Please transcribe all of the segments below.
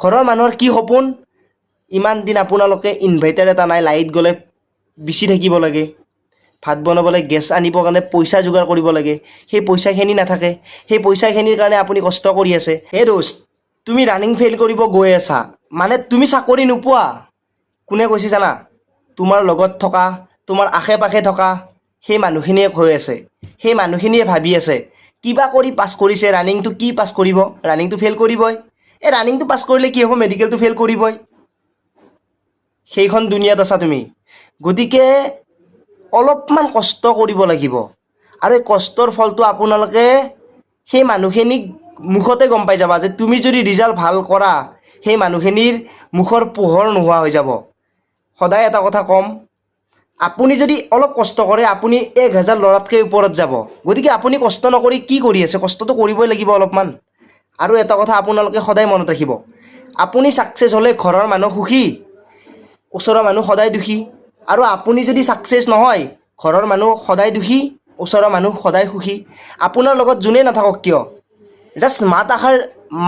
ঘৰৰ মানুহৰ কি সপোন? ইমান দিন আপোনালোকে ইনভাৰ্টাৰ এটা নাই লাইট গ'লে বিচি থাকিব লাগে। ভাত বনাবলৈ গেছ আনিবৰ কাৰণে পইচা যোগাৰ কৰিব লাগে। সেই পইচাখিনি নাথাকে। সেই পইচাখিনিৰ কাৰণে আপুনি কষ্ট কৰি আছে। হে দোস্ত, তুমি ৰানিং ফেইল কৰিব গৈ আছা। মানে তুমি চাকৰি নোপোৱা। কোনে কৈছে জানা? তোমাৰ লগত থকা, তোমাৰ আশে পাশে থকা সেই মানুহখিনিয়ে কৈ আছে। সেই মানুহখিনিয়ে ভাবি আছে, কিবা কৰি পাছ কৰিছে ৰানিংটো কি পাছ কৰিব? ৰানিংটো ফেইল কৰিবই। এই ৰানিংটো পাছ কৰিলে কি হ'ব? মেডিকেলটো ফেইল কৰিবই। সেইখন দুনীয়াত আছা তুমি। গতিকে অলপমান কষ্ট কৰিব লাগিব। আৰু এই কষ্টৰ ফলটো আপোনালোকে সেই মানুহখিনিক মুখতে গম পাই যাবা যে তুমি যদি ৰিজাল্ট ভালো কৰা, সেই মানুহখিনিৰ মুখৰ পোহৰ নোহোৱা হৈ যাব। সদায় এটা কথা ক'ম, আপুনি যদি অলপ কষ্ট কৰে, আপুনি এক হাজাৰ ল'ৰাতকৈ ওপৰত যাব। গতিকে আপুনি কষ্ট নকৰি কি কৰি আছে? কষ্টটো কৰিবই লাগিব অলপমান। আৰু এটা কথা আপোনালোকে সদায় মনত ৰাখিব আপুনি ছাকচেছ হ'লে ঘৰৰ মানুহ সুখী ওচৰৰ মানুহ সদায় দুখী আৰু আপুনি যদি ছাকচেছ নহয় ঘৰৰ মানুহ সদায় দুখী ওচৰৰ মানুহ সদায় সুখী। আপোনাৰ লগত যোনেই নাথাকক কিয় জাষ্ট মাত আশাৰ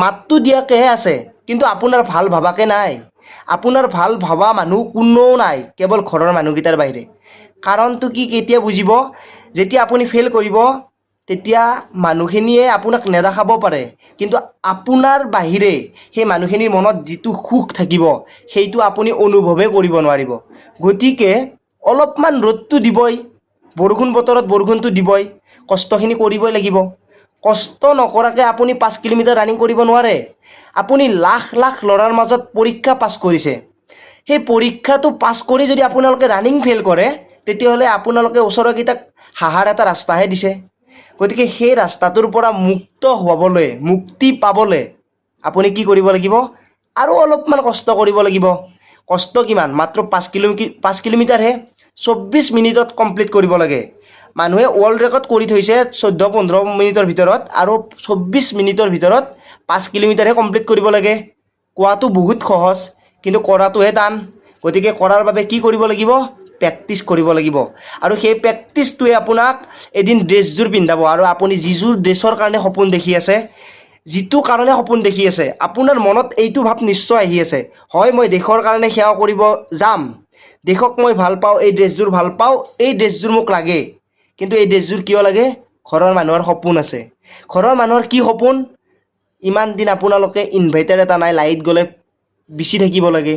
মাতটো দিয়াকেহে আছে কিন্তু আপোনাৰ ভাল ভাবাকে নাই। আপোনাৰ ভাল ভবা মানুহ কোনো নাই কেৱল ঘৰৰ মানুহকেইটাৰ বাহিৰে। কাৰণটো কি কেতিয়া বুজিব? যেতিয়া আপুনি ফেইল কৰিব তেতিয়া মানুহখিনিয়ে আপোনাক নেদেখাব পাৰে। কিন্তু আপোনাৰ বাহিৰে সেই মানুহখিনিৰ মনত যিটো সুখ থাকিব, সেইটো আপুনি অনুভৱেই কৰিব নোৱাৰিব। গতিকে অলপমান ৰ'দটো দিবই, বৰষুণ বতৰত বৰষুণটো দিবই, কষ্টখিনি কৰিবই লাগিব। কষ্ট নকৰাকৈ আপুনি পাঁচ কিলোমিটাৰ ৰানিং কৰিব নোৱাৰে। আপুনি লাখ লাখ ল'ৰাৰ মাজত পৰীক্ষা পাছ কৰিছে। সেই পৰীক্ষাটো পাছ কৰি যদি আপোনালোকে ৰানিং ফেইল কৰে, তেতিয়াহ'লে আপোনালোকে ওচৰৰকেইটাক হাহাৰ এটা ৰাস্তাহে দিছে। গতিকে সেই ৰাস্তাটোৰ পৰা মুক্ত হ'বলৈ, মুক্তি পাবলৈ আপুনি কি কৰিব লাগিব? আৰু অলপমান কষ্ট কৰিব লাগিব। কষ্ট কিমান? মাত্ৰ পাঁচ কিলোমি পাঁচ কিলোমিটাৰহে চৌব্বিছ মিনিটত কমপ্লিট কৰিব লাগে। মানুহে ৱৰ্ল্ড ৰেকৰ্ড কৰি থৈছে চৈধ্য, পোন্ধৰ মিনিটৰ ভিতৰত আৰু চৌব্বিছ মিনিটৰ ভিতৰত পাঁচ কিলোমিটাৰহে কমপ্লিট কৰিব লাগে। কোৱাটো বহুত সহজ, কিন্তু কৰাটোহে টান। গতিকে কৰাৰ বাবে কি কৰিব লাগিব? প্ৰেক্টিচ কৰিব লাগিব। আৰু সেই প্ৰেক্টিচটোৱে আপোনাক এদিন ড্ৰেছযোৰ পিন্ধাব। আৰু আপুনি যিযোৰ ড্ৰেছৰ কাৰণে সপোন দেখি আছে, যিটো কাৰণে সপোন দেখি আছে, আপোনাৰ মনত এইটো ভাৱ নিশ্চয় আহি আছে। হয়, মই দেশৰ কাৰণে সেৱা কৰিব যাম। দেশক মই ভালো পাওঁ, এই ড্ৰেছযোৰ ভালো পাওঁ, এই ড্ৰেছযোৰ মোক লাগে। কিন্তু এই ড্ৰেছযোৰ কিয় লাগে? ঘৰৰ মানুহৰ সপোন আছে। ঘৰৰ মানুহৰ কি সপোন? ইমান দিন আপোনালোকে ইনভাৰ্টাৰ এটা নাই লাইট গ'লে বিচি থাকিব লাগে।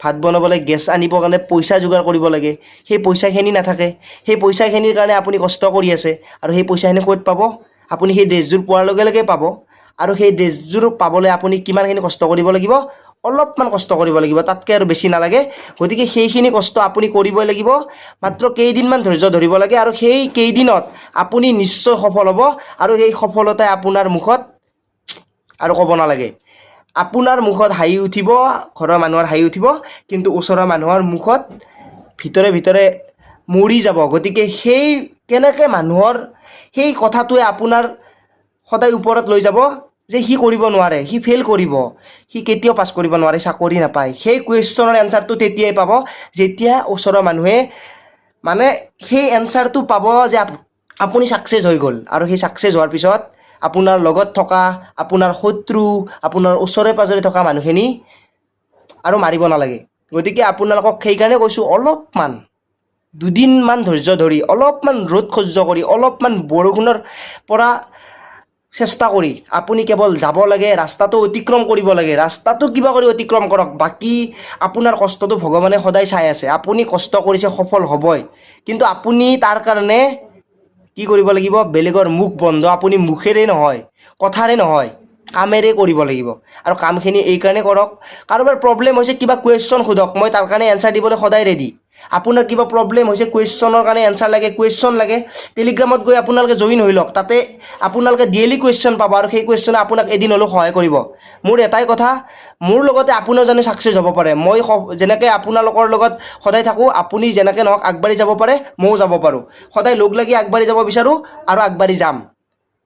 ভাত বনাবলৈ গেছ আনিবৰ কাৰণে পইচা যোগাৰ কৰিব লাগে। সেই পইচাখিনি নাথাকে। সেই পইচাখিনিৰ কাৰণে আপুনি কষ্ট কৰি আছে আৰু সেই পইচাখিনি ক'ত পাব? আপুনি সেই ড্ৰেছযোৰ পোৱাৰ লগে লগে পাব। আৰু সেই ড্ৰেছযোৰ পাবলৈ আপুনি কিমানখিনি কষ্ট কৰিব লাগিব? অলপমান কষ্ট কৰিব লাগিব। তাতকৈ আৰু বেছি নালাগে। গতিকে সেইখিনি কষ্ট আপুনি কৰিবই লাগিব। মাত্ৰ কেইদিনমান ধৈৰ্য ধৰিব লাগে আৰু সেই কেইদিনত আপুনি নিশ্চয় সফল হ'ব। আৰু সেই সফলতাই আপোনাৰ মুখত আৰু ক'ব নালাগে। আপোনাৰ মুখত হাঁহি উঠিব ঘৰৰ মানুহৰ হাঁহি উঠিব কিন্তু ওচৰৰ মানুহৰ মুখত ভিতৰে ভিতৰে মৰি যাব গতিকে সেই কেনেকৈ মানুহৰ সেই কথাটোৱে আপোনাৰ সদায় ওপৰত লৈ যাব যে সি কৰিব নোৱাৰে সি ফেইল কৰিব সি কেতিয়াও পাছ কৰিব নোৱাৰে চাকৰি নাপায় সেই কুৱেশ্যনৰ এনচাৰটো তেতিয়াই পাব যেতিয়া ওচৰৰ মানুহে মানে সেই এনচাৰটো পাব যে আপ- আপুনি ছাকচেছ হৈ গ'ল আৰু সেই ছাকচেছ হোৱাৰ পিছত আপোনাৰ লগত থকা, আপোনাৰ শত্ৰু, আপোনাৰ ওচৰে পাঁজৰে থকা মানুহখিনি আৰু মাৰিব নালাগে। গতিকে আপোনালোকক সেইকাৰণে কৈছোঁ, অলপমান, দুদিনমান ধৈৰ্য ধৰি, অলপমান ৰ'দ সহ্য কৰি, অলপমান বৰষুণৰ পৰা চেষ্টা কৰি, আপুনি কেৱল যাব লাগে, ৰাস্তাটো অতিক্ৰম কৰিব লাগে, ৰাস্তাটো কিবা কৰি অতিক্ৰম কৰক, বাকী আপোনাৰ কষ্টটো ভগৱানে সদায় চাই আছে। আপুনি কষ্ট কৰিছে, সফল হ'বই। কিন্তু আপুনি তাৰ কাৰণে কি কৰিব লাগিব? বেলেগৰ মুখ বন্ধ, আপুনি মুখেৰে নহয়, কথাৰে নহয়, কামেৰে কৰিব লাগিব। আৰু কামখিনি এইকাৰণে কৰক। কাৰোবাৰ প্ৰব্লেম হৈছে কিবা কুৱেশ্যন সোধক, মই তাৰ কাৰণে এনচাৰ দিবলৈ সদায় ৰেডি আপোনাৰ কিবা প্ৰব্লেম হৈছে কুৱেশ্যনৰ কাৰণে এনচাৰ লাগে কুৱেশ্যন লাগে টেলিগ্ৰামত গৈ আপোনালোকে জইন হৈ লওক। তাতে আপোনালোকে ডেইলি কুৱেশ্যন পাব আৰু সেই কুৱেশ্যনে আপোনাক এদিন হ'লেও সহায় কৰিব। মোৰ এটাই কথা, মোৰ লগতে আপুনিও যেনে ছাকচেছ হ'ব পাৰে। মই যেনেকৈ আপোনালোকৰ লগত সদায় থাকোঁ, আপুনি যেনেকৈ নহওক আগবাঢ়ি যাব পাৰে, ময়ো যাব পাৰোঁ। সদায় লগ লাগি আগবাঢ়ি যাব বিচাৰোঁ আৰু আগবাঢ়ি যাম।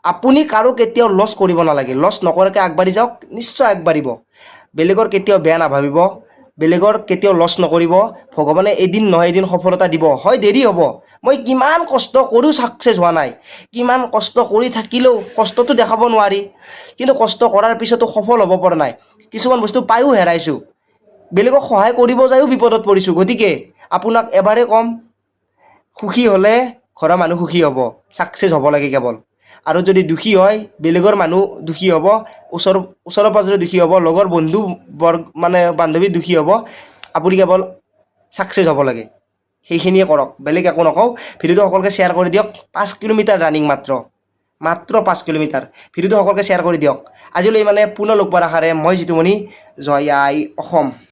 আপুনি কাৰো কেতিয়াও লছ কৰিব নালাগে। লছ নকৰাকৈ আগবাঢ়ি যাওক, নিশ্চয় আগবাঢ়িব। বেলেগৰ কেতিয়াও বেয়া নাভাবিব। বেলেগৰ কেতিয়াও লছ নকৰিব। ভগৱানে এদিন নহয় এদিন সফলতা দিব। হয়, দেৰি হ'ব। মই কিমান কষ্ট কৰিও ছাকচেছ হোৱা নাই। কিমান কষ্ট কৰি থাকিলেও কষ্টটো দেখাব নোৱাৰি। কিন্তু কষ্ট কৰাৰ পিছতো সফল হ'ব পৰা নাই। কিছুমান বস্তু পায়ো হেৰাইছোঁ। বেলেগক সহায় কৰিব যায়ো বিপদত পৰিছোঁ। গতিকে আপোনাক এবাৰে ক'ম, সুখী হ'লে ঘৰৰ মানুহ সুখী হ'ব। ছাকচেছ হ'ব লাগে কেৱল। আৰু যদি দুখী হয় বেলেগৰ মানুহ দুখী হ'ব ওচৰ ওচৰে পাজৰে দুখী হ'ব লগৰ বন্ধু বৰ্গ মানে বান্ধৱী দুখী হ'ব আপুনি কেৱল ছাকচেছ হ'ব লাগে। সেইখিনিয়ে কৰক। বেলেগ একো নকওঁ। ভিডিঅ'টো সকলোকে শ্বেয়াৰ কৰি দিয়ক। পাঁচ কিলোমিটাৰ ৰানিং মাত্ৰ। মাত্ৰ পাঁচ কিলোমিটাৰ। ভিডিঅ'টো সকলোকে শ্বেয়াৰ কৰি দিয়ক। আজিলৈ মানে পুনৰ লগ পোৱাৰ আশাৰে মই জিতুমণি জয় আই অসম।